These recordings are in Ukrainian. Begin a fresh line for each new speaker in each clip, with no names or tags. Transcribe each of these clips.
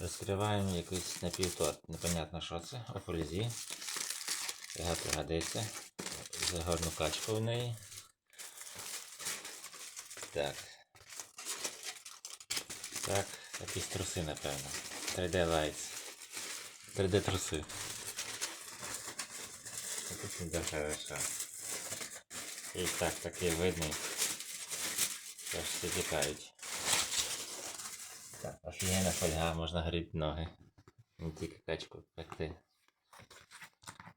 Розкриваємо якийсь напівторт. Непонятно що це. Офолізі. Яга пригодиться. За гарну качку в неї. Так. Так, якісь труси, напевно. 3D Lights. 3D труси. Тут не дуже. І так, такий видний. Теж всі тікають. Офігенна фольга, можна грібти ноги. Не тільки качку пекти.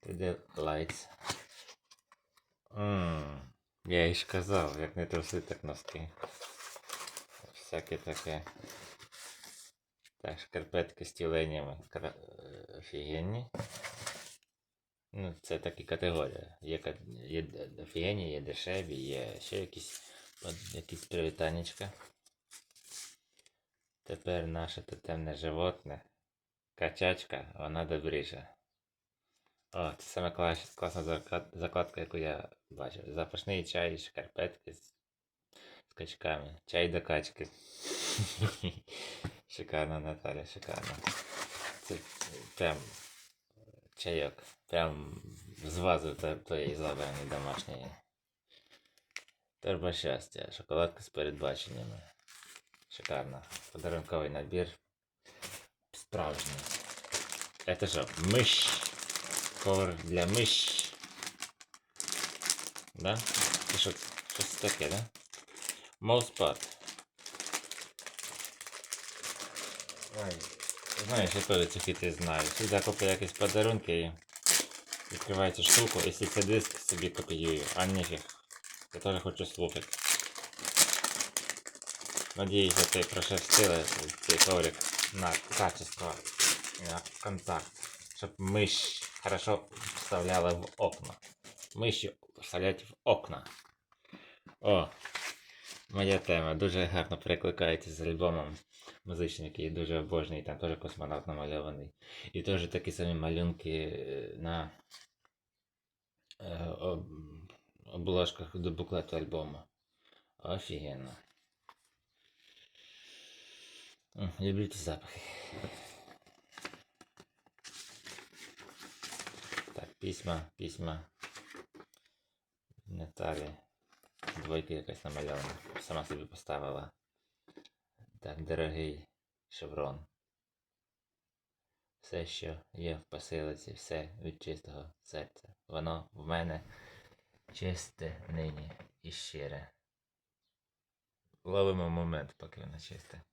3D Lights. Ммм, я і ж казав, як не труси, так носки. Всяке таке. Так, шкарпетки з тюленями. Кра... е, Офігенні. Ну, це такі категорії. Є, є офігенні, є дешеві, є ще якісь, якісь привітанечка. Тепер наше тотемне животне. Качачка, вона добріша. О, це саме клас, класна закладка, яку я бачив. Запашний чай, шкарпетки з, з качками. Чай до качки. Шикарно, Наталя, шикарно. Це прям чайок. Прям з вази тої забраної домашньої. Торба щастя, шоколадка з передбаченнями. Шикарно. Подарунковий набір. Справжній. Это що, миш? Ковер для миш. Да? Це що? Що це таке, да? Моуспад. Ой, знаєш, я теж ці хити знаю. Всегда купую якісь подарунки і відкриваю цю штуку, якщо це диск собі копіюю, а ніфіг. Я теж хочу слухати. Надіюсь, що ти прошерстили цей на качество, на контакт, щоб миш хорошо вставляла в окна. Миші вставлять в окна. О, моя тема дуже гарно перекликається з альбомом музичним, який дуже обожнюю, там теж космонавт намальований. І теж такі самі малюнки е, на е, об, обложках до буклету альбому. Офігенно. Люблю ті запахи. Так, письма, письма. Наталі. Двойка якась намальована. Сама собі поставила. Так, дорогий шеврон. Все, що є в посилиці, все від чистого серця. Воно в мене чисте нині і щире. Ловимо момент, поки воно чисте.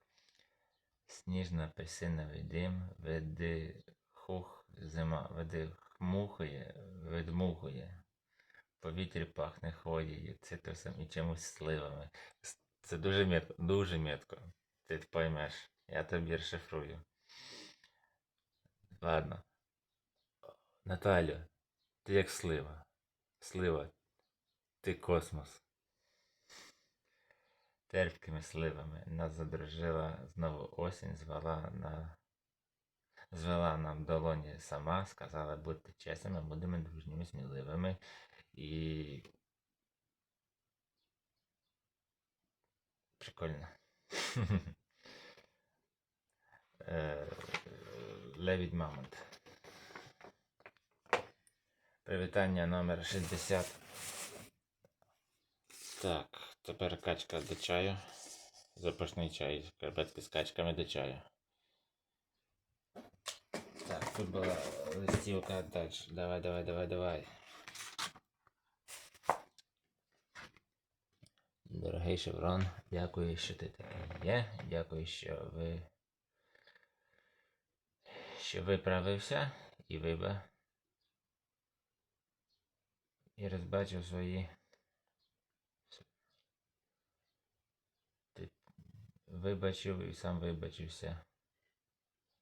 Сніжно апельсиновий дим, веди хух, зима, веди хмухує, ведмухує. В повітрі пахне хвоєю, цитрусом і чимось сливами. Це дуже метко, дуже метко. Ти поймеш. Я тобі розшифрую. Ладно. Наталю, ти як слива. Слива, ти космос. Терпкими сливами нас задружила знову осінь, звела на. Звела нам долоні сама, сказала бути чесними, будемо дружніми, сміливими і. Прикольно. Е, Левідь Мамонт. Привітання номер 60. Так, тепер качка до чаю. Запашний чай, шкарпетки з качками до чаю. Так, тут була листівка далі. Давай, давай, давай, давай. Дорогий Шеврон, дякую, що ти такий є. Дякую, що ви. Що виправився і вибав. І розбачив свої. вибачив і сам вибачився.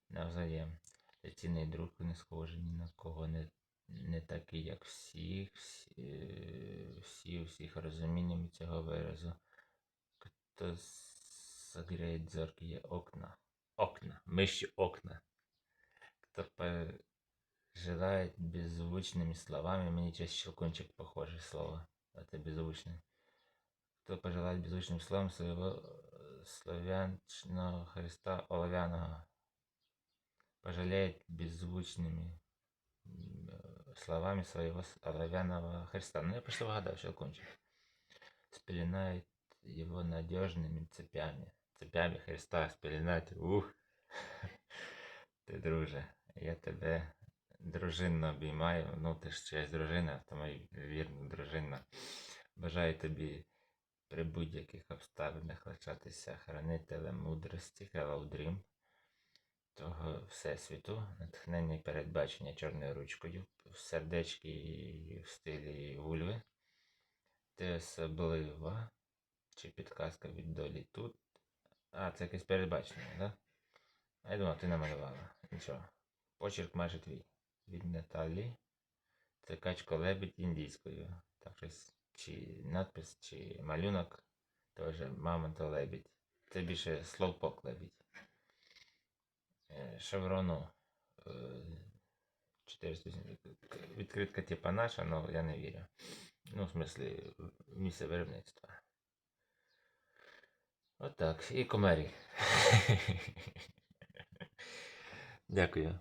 Навзаєм. Ти цінний друг не схожий ні на кого, не, не такий, як всіх, всі, е, всі у всіх розумінням цього виразу. Хто согріє зорки є окна. Окна. Миші окна. Кто пожелает беззвучными словами, мне сейчас щелкунчик похоже слово. Это беззвучное. Кто пожелает беззвучным словом своего э, славянчного Христа Оловяного. пожалеет беззвучными м, э, словами своего с- оловянного Христа. Ну, я почти угадал, щелкунчик. Спеленает его надежными цепями. Цепями Христа спеленать. Ух! Ти, друже, я тебе дружинно обіймаю. Ну, ти ж чиясь дружина, то моя вірна дружина. Бажаю тобі при будь-яких обставинах лишатися хранителем мудрості, Хеллоудрім, того Всесвіту, натхнення і передбачення чорною ручкою, сердечки в стилі вульви. Ти особлива, чи підказка від долі тут. А, це якесь передбачення, так? Да? А я думав, ти намалювала. Нічого. Почерк майже твій. Від Наталі. Це качко лебідь індійською. Так щось, чи надпис, чи малюнок. Теж мама то лебідь. Це більше слоупок лебідь. Е, Шеврону. е, 480. Відкритка типа наша, але я не вірю. Ну, в смислі, місце виробництва. Отак. І комарі. Дякую.